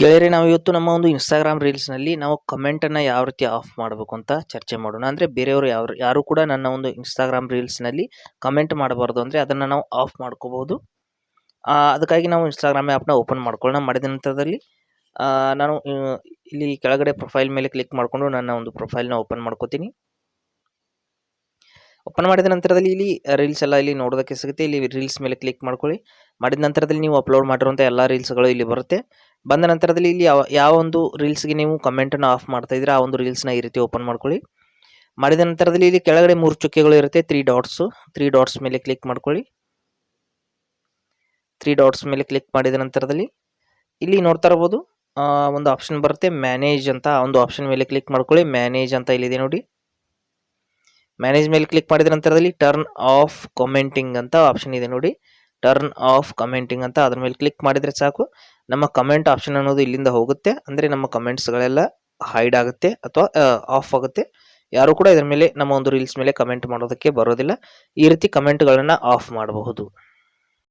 ಗೆಳೆಯರೆ, ನಾವು ಇವತ್ತು ನಮ್ಮ ಒಂದು ಇನ್ಸ್ಟಾಗ್ರಾಮ್ ರೀಲ್ಸ್ನಲ್ಲಿ ನಾವು ಕಮೆಂಟನ್ನು ಯಾವ ರೀತಿ ಆಫ್ ಮಾಡಬೇಕು ಅಂತ ಚರ್ಚೆ ಮಾಡೋಣ. ಅಂದರೆ ಬೇರೆಯವರು ಯಾವ ಯಾರು ಕೂಡ ನನ್ನ ಒಂದು ಇನ್ಸ್ಟಾಗ್ರಾಮ್ ರೀಲ್ಸ್ನಲ್ಲಿ ಕಮೆಂಟ್ ಮಾಡಬಾರ್ದು ಅಂದರೆ ಅದನ್ನು ನಾವು ಆಫ್ ಮಾಡ್ಕೋಬೋದು ಅದಕ್ಕಾಗಿ ನಾವು ಇನ್ಸ್ಟಾಗ್ರಾಮ್ ಆ್ಯಪ್ನ ಓಪನ್ ಮಾಡ್ಕೊಳ್ಳೋಣ. ಮಾಡಿದ ನಂತರದಲ್ಲಿ ನಾನು ಇಲ್ಲಿ ಕೆಳಗಡೆ ಪ್ರೊಫೈಲ್ ಮೇಲೆ ಕ್ಲಿಕ್ ಮಾಡಿಕೊಂಡು ನನ್ನ ಒಂದು ಪ್ರೊಫೈಲ್ನ ಓಪನ್ ಮಾಡ್ಕೋತೀನಿ. ಓಪನ್ ಮಾಡಿದ ನಂತರದಲ್ಲಿ ಇಲ್ಲಿ ರೀಲ್ಸ್ ಎಲ್ಲ ಇಲ್ಲಿ ನೋಡೋದಕ್ಕೆ ಸಿಗುತ್ತೆ. ಇಲ್ಲಿ ರೀಲ್ಸ್ ಮೇಲೆ ಕ್ಲಿಕ್ ಮಾಡ್ಕೊಳ್ಳಿ. ಮಾಡಿದ ನಂತರದಲ್ಲಿ ನೀವು ಅಪ್ಲೋಡ್ ಮಾಡಿರುವಂಥ ಎಲ್ಲ ರೀಲ್ಸ್ಗಳು ಇಲ್ಲಿ ಬರುತ್ತೆ. ಬಂದ ನಂತರದಲ್ಲಿ ಇಲ್ಲಿ ಯಾವ ಯಾವ ಒಂದು ರೀಲ್ಸ್ಗೆ ನೀವು ಕಮೆಂಟನ್ನು ಆಫ್ ಮಾಡ್ತಾ ಇದ್ರೆ ಆ ಒಂದು ರೀಲ್ಸ್ನ ಈ ರೀತಿ ಓಪನ್ ಮಾಡ್ಕೊಳ್ಳಿ. ಮಾಡಿದ ನಂತರದಲ್ಲಿ ಇಲ್ಲಿ ಕೆಳಗಡೆ ಮೂರು ಚುಕ್ಕೆಗಳು ಇರುತ್ತೆ ತ್ರೀ ಡಾಟ್ಸು ತ್ರೀ ಡಾಟ್ಸ್ ಮೇಲೆ ಕ್ಲಿಕ್ ಮಾಡ್ಕೊಳ್ಳಿ. ತ್ರೀ ಡಾಟ್ಸ್ ಮೇಲೆ ಕ್ಲಿಕ್ ಮಾಡಿದ ನಂತರದಲ್ಲಿ ಇಲ್ಲಿ ನೋಡ್ತಾ ಇರ್ಬೋದು ಒಂದು ಆಪ್ಷನ್ ಬರುತ್ತೆ ಮ್ಯಾನೇಜ್ ಅಂತ. ಒಂದು ಆಪ್ಷನ್ ಮೇಲೆ ಕ್ಲಿಕ್ ಮಾಡ್ಕೊಳ್ಳಿ ಮ್ಯಾನೇಜ್ ಅಂತ ಇಲ್ಲಿದೆ ನೋಡಿ. ಮ್ಯಾನೇಜ್ ಮೇಲೆ ಕ್ಲಿಕ್ ಮಾಡಿದ ನಂತರದಲ್ಲಿ ಟರ್ನ್ ಆಫ್ ಕಮೆಂಟಿಂಗ್ ಅಂತ ಆಪ್ಷನ್ ಇದೆ ನೋಡಿ. ಟರ್ನ್ ಆಫ್ ಕಮೆಂಟಿಂಗ್ ಅಂತ ಅದ್ರ ಮೇಲೆ ಕ್ಲಿಕ್ ಮಾಡಿದರೆ ಸಾಕು. ನಮ್ಮ ಕಮೆಂಟ್ ಆಪ್ಷನ್ ಅನ್ನೋದು ಇಲ್ಲಿಂದ ಹೋಗುತ್ತೆ. ಅಂದರೆ ನಮ್ಮ ಕಮೆಂಟ್ಸ್ಗಳೆಲ್ಲ ಹೈಡ್ ಆಗುತ್ತೆ ಅಥವಾ ಆಫ್ ಆಗುತ್ತೆ. ಯಾರು ಕೂಡ ಇದ್ರ ಮೇಲೆ ನಮ್ಮ ಒಂದು ರೀಲ್ಸ್ ಮೇಲೆ ಕಮೆಂಟ್ ಮಾಡೋದಕ್ಕೆ ಬರೋದಿಲ್ಲ. ಈ ರೀತಿ ಕಮೆಂಟ್ಗಳನ್ನು ಆಫ್ ಮಾಡಬಹುದು.